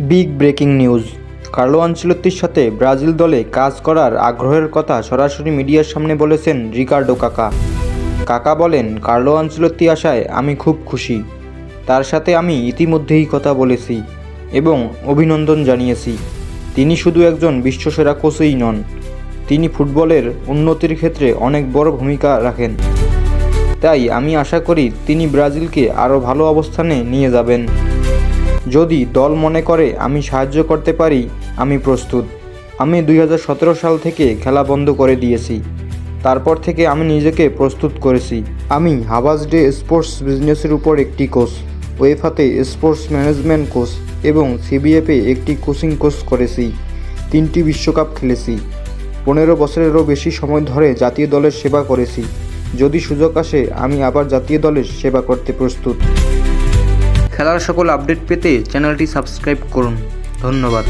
Big breaking news. Carlo আনচেলত্তির সাথে Brazil দলে কাজ করার আগ্রহের কথা সরাসরি মিডিয়ার সামনে বলেছেন রিকার্ডো কাকা। কাকা বলেন, কার্লো আনচেলত্তি আসায় আমি খুব খুশি। তার সাথে আমি ইতিমধ্যেই কথা বলেছি এবং অভিনন্দন জানিয়েছি। তিনি শুধু একজন বিশ্বসেরা কোচই নন, তিনি ফুটবলের উন্নতির ক্ষেত্রে অনেক বড় ভূমিকা রাখেন। তাই আমি আশা করি তিনি ব্রাজিলকে আরও ভালো অবস্থানে নিয়ে যাবেন। যদি দল মনে করে আমি সাহায্য করতে পারি, আমি প্রস্তুত। আমি দুই হাজার সতেরো সাল থেকে খেলা বন্ধ করে দিয়েছি। তারপর থেকে আমি নিজেকে প্রস্তুত করেছি। আমি হাবাস ডে স্পোর্টস বিজনেসের উপর একটি কোচ ওয়েফাতে স্পোর্টস ম্যানেজমেন্ট কোচ এবং সিবিএফে একটি কোচিং কোর্স করেছি। তিনটি বিশ্বকাপ খেলেছি। পনেরো বছরেরও বেশি সময় ধরে জাতীয় দলের সেবা করেছি। যদি সুযোগ আসে, আমি আবার জাতীয় দলের সেবা করতে প্রস্তুত। খেলার সকল আপডেট পেতে চ্যানেলটি সাবস্ক্রাইব করুন। ধন্যবাদ।